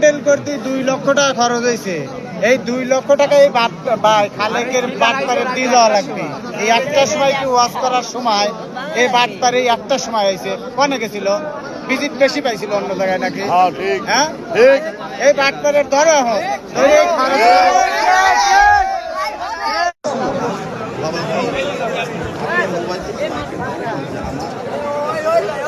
প্যান্ডেল করতে দুই লক্ষ টাকা খরচ হয়েছে। এই দুই লক্ষ টাকা এই খালেকের বাটপারে দিয়ে দেওয়া লাগবে। এই একটা সময় কি ওয়াশ করার সময় এই বাটপারে এই একটা সময় হয়েছে। কনে গেছিল? ভিজিট বেশি পাইছিল অন্য জায়গায় নাকি? হ্যাঁ হ্যাঁ? এই বাটপারের ধরো এখন। ধরে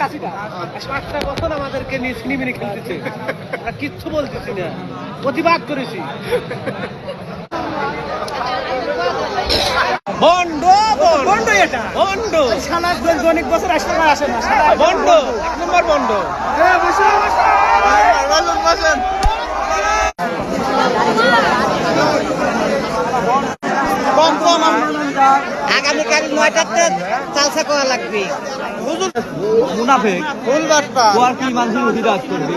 পাঁচটা বছর আমাদেরকে নিয়ে সিনেমিনি খেলতেছে। কিচ্ছু বলতেছি না। প্রতিবাদ করেছি। বন্ড বন্ড এটা। বন্ড সালাদগঞ্জ অনেক বছর আসতে আসে না বন্ড এক নম্বর বন্ড আগামীকাল নয়টাতে চালসা করা লাগবে। মুনাফেক ফুল বাটপা ওয়ার কি মানুষের হিদায়ত করবে?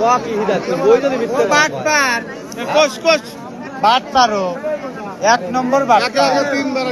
ওয়া কি হিদায়ত করবে? ওই যদি মিথ্যে বাটপার। কোচ কোচ বাটপারও। এক নম্বর বাটপার। তিনবার